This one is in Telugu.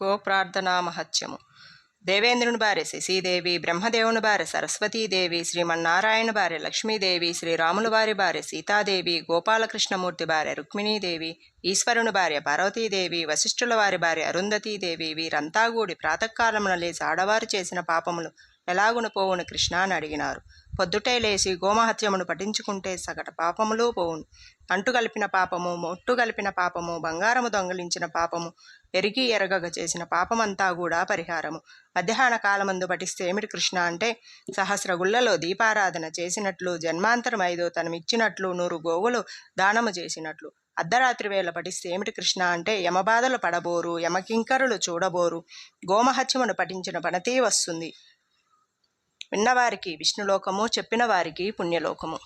గోప్రార్థనా మహత్యము దేవేంద్రుని భార్య శశీదేవి బ్రహ్మదేవుని భార్య సరస్వతీదేవి శ్రీమన్నారాయణ భార్య లక్ష్మీదేవి శ్రీరాముల వారి భార్య సీతాదేవి గోపాలకృష్ణమూర్తి భార్య రుక్మిణీదేవి ఈశ్వరుని భార్య పార్వతీదేవి వశిష్ఠుల వారి భార్య అరుంధతీదేవి వీరంతా కూడి ప్రాతకాలమున లేచి ఆడవారు చేసిన పాపములు ఎలాగున పోవును కృష్ణ అని అడిగినారు. పొద్దుటే లేచి గోమహత్యమును పఠించుకుంటే సగట పాపములు పోవును. అంటు కలిపిన పాపము మొట్టు కలిపిన పాపము బంగారము దొంగిలించిన పాపము ఎరిగి ఎరగక చేసిన పాపమంతా కూడా పరిహారము. మధ్యాహ్న కాలమందు పఠిస్తే ఏమిటి కృష్ణ అంటే సహస్ర గుళ్ళలో దీపారాధన చేసినట్లు జన్మాంతరం ఐదో తనమిచ్చినట్లు నూరు గోవులు దానము చేసినట్లు. అర్ధరాత్రి వేళ పఠిస్తే ఏమిటి కృష్ణ అంటే యమబాధలు పడబోరు యమకింకరులు చూడబోరు. గోమహత్యమును పఠించిన పనతీ వస్తుంది. విన్నవారికి విష్ణులోకము చెప్పిన వారికి పుణ్యలోకము.